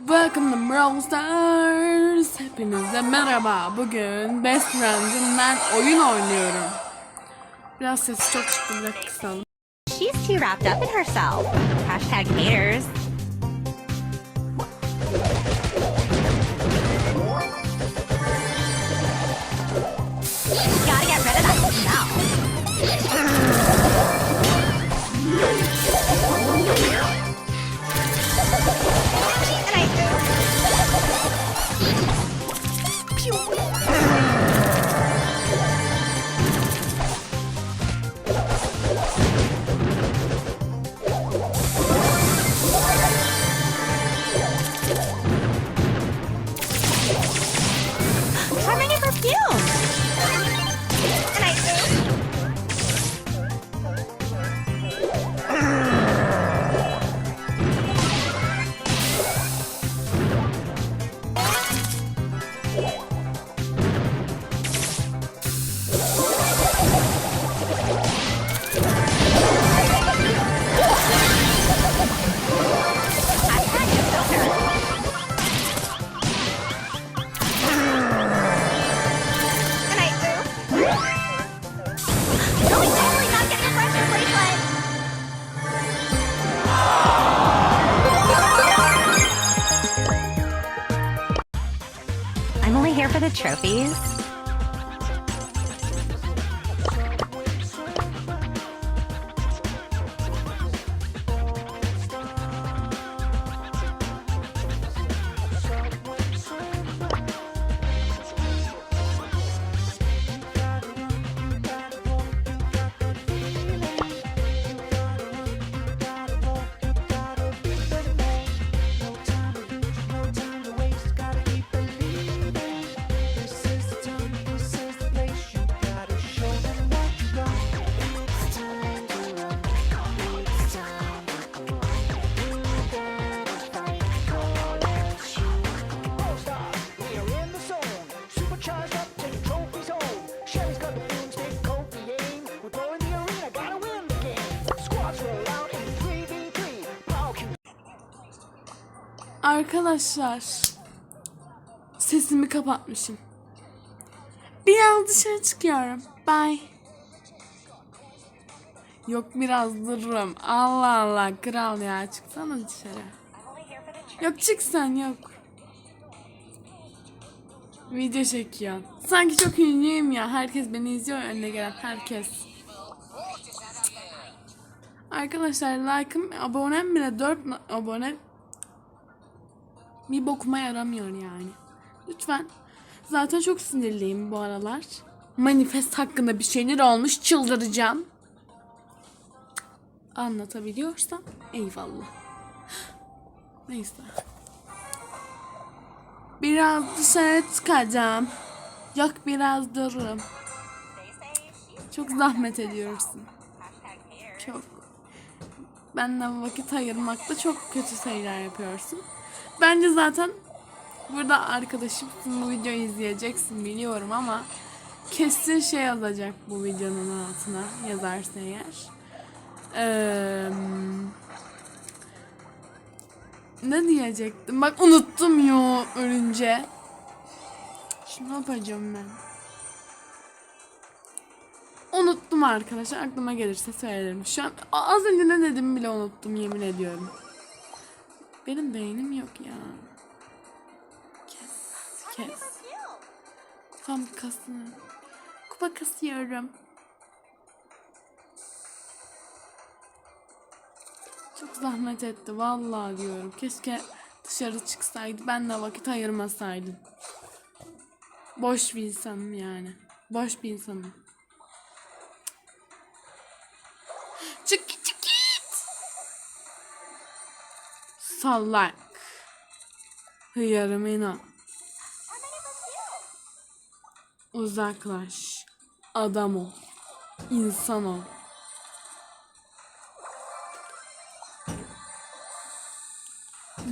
Welcome to Brawl Stars. Hepinize merhaba. Bugün Best Friends'imden oyun oynuyorum. Biraz sesi çok çıktı. Bir dakika kısalım. She's too wrapped up in herself. Hashtag haters. For the trophies. Arkadaşlar. Sesimi kapatmışım. Biraz dışarı çıkıyorum. Bye. Yok biraz dururum. Allah Allah kral ya çıksana dışarı. Yok çık sen yok. Video çekiyor. Sanki çok ünlüyüm ya. Herkes beni izliyor önüne gelen herkes. Arkadaşlar like'ım abonem bile 4 abone bir bokuma yaramıyor yani. Lütfen. Zaten çok sinirliyim bu aralar. Manifest hakkında bir şeyler olmuş çıldıracağım. Anlatabiliyorsam eyvallah. Neyse. Biraz dışarı çıkacağım. Yok biraz dururum. Çok zahmet ediyorsun. Çok. Benden vakit ayırmakta çok kötü şeyler yapıyorsun. Bence zaten burada arkadaşım bu videoyu izleyeceksin biliyorum ama kesin şey yazacak bu videonun altına yazarsa eğer. Eee, ne diyecektim? Bak unuttum ya ölünce. Şimdi ne yapacağım ben? Unuttum arkadaşlar. Aklıma gelirse söylerim. Şu an az önce ne dedim bile unuttum yemin ediyorum. Benim beynim yok ya. Kes. Kes. Tam kasını. Kupa kasıyorum. Çok zahmet etti vallahi diyorum. Keşke dışarı çıksaydı. Ben de vakit ayırmasaydım. Boş bir insanım yani. Boş bir insanım. Çık çık git. Sallak. Hıyarım inan. Uzaklaş. Adam ol. İnsan ol.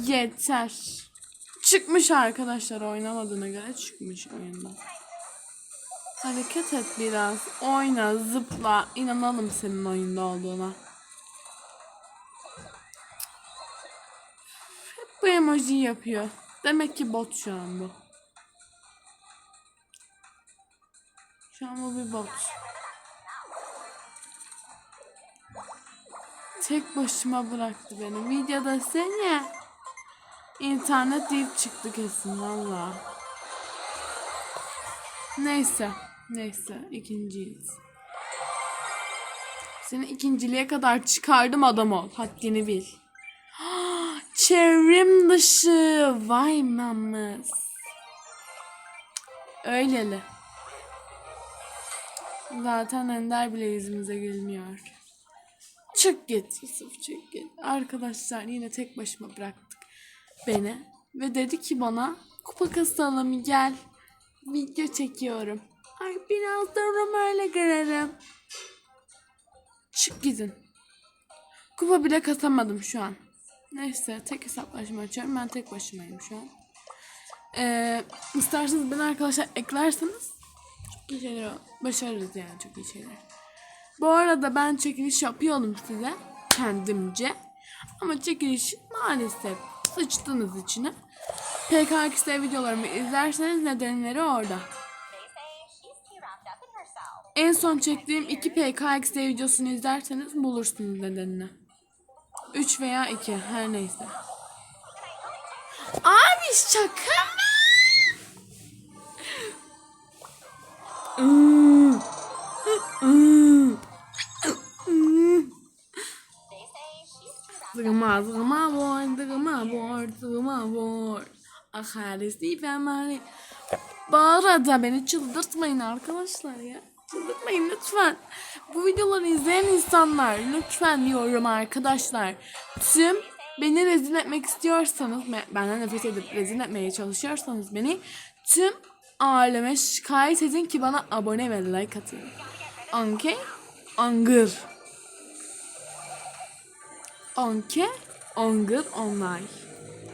Yeter. Çıkmış arkadaşlar oynamadığına göre çıkmış oyundan. Hareket et biraz. Oyna, zıpla. İnanalım senin oyunda olduğuna. Hep Bu emoji yapıyor. Demek ki bot şu an bu. Şu an bu bir bot. Tek başıma bıraktı beni. Videoda seni. İnternet deyip çıktı kesin valla. Neyse. Neyse. ikinciyiz. Seni ikinciliğe kadar çıkardım adam ol. Haddini bil. Çevrim dışı. Vay mamız. Öyleli. Zaten Ender bile yüzümüze gülmüyor. Çık git Yusuf çık git. Arkadaşlar yine tek başıma bıraktık beni. Ve dedi ki bana kupa kasalım gel. Video çekiyorum. Ay biraz durum öyle görelim. Çık gidin. Kupa bile kasamadım şu an. Neyse tek hesaplaşma açıyorum. Ben tek başımayım şu an. Ee, isterseniz beni arkadaşlar eklerseniz çok iyi şeyler başarırız yani çok iyi şeyler. Bu arada ben çekiliş yapıyorum size kendimce. Ama çekiliş maalesef sıçtınız içine. PKXD videolarımı izlerseniz nedenleri orada. En son çektiğim 2 PKXD videosunu izlerseniz bulursunuz nedenini. 3 veya 2 her neyse. Abi şaka mı? Hmm. Zıgıma zıgıma boy zıgıma boy zıgıma boy. Ahalisi femali. Bu arada beni çıldırtmayın arkadaşlar ya. Çıldırtmayın lütfen. Bu videoları izleyen insanlar lütfen diyorum arkadaşlar. Tüm beni rezil etmek istiyorsanız, benden nefret edip rezil etmeye çalışıyorsanız beni tüm aleme şikayet edin ki bana abone ve like atın. Anke, angır. Anke, angır, onay.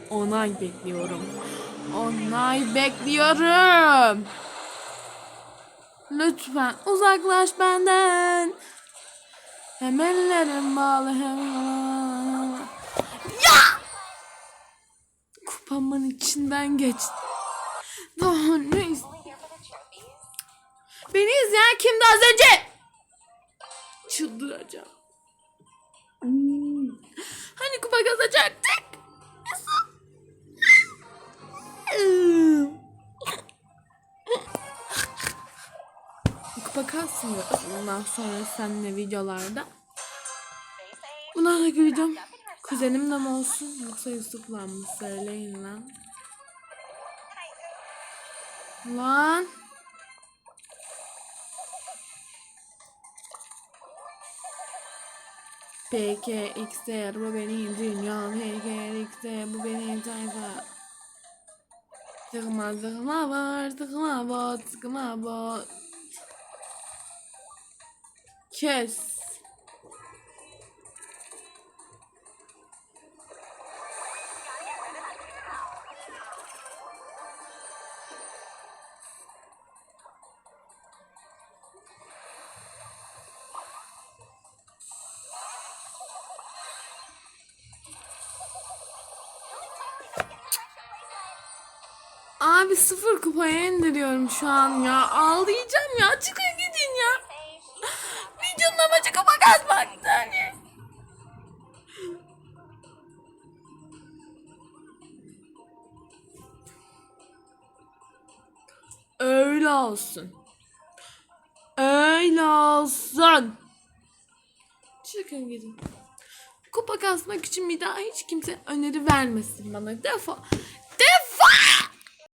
Onay bekliyorum. Onay bekliyorum. Lütfen uzaklaş benden. Hem ellerim bağlı hem Ya! Kupamın içinden geç. Daha ne. Beni izleyen kimdi az önce? Çıldıracağım. Hani kupa kazacaktık? kupa kasmıyoruz bundan sonra seninle videolarda. Bundan sonraki videom kuzenimle mi olsun yoksa Yusuf'la mı söyleyin lan. Lan. PKXD bu benim dünya PKXD bu benim tayfa. Sıkma sıkma var sıkma bot sıkma bot. Kes Abi sıfır kupaya indiriyorum şu an ya. Ağlayacağım ya. Çıkın gidin ya. Videonun amacı kupa kazmaktı hani. Öyle olsun. Öyle olsun. Çıkın gidin. Kupa kasmak için bir daha hiç kimse öneri vermesin bana. Defol.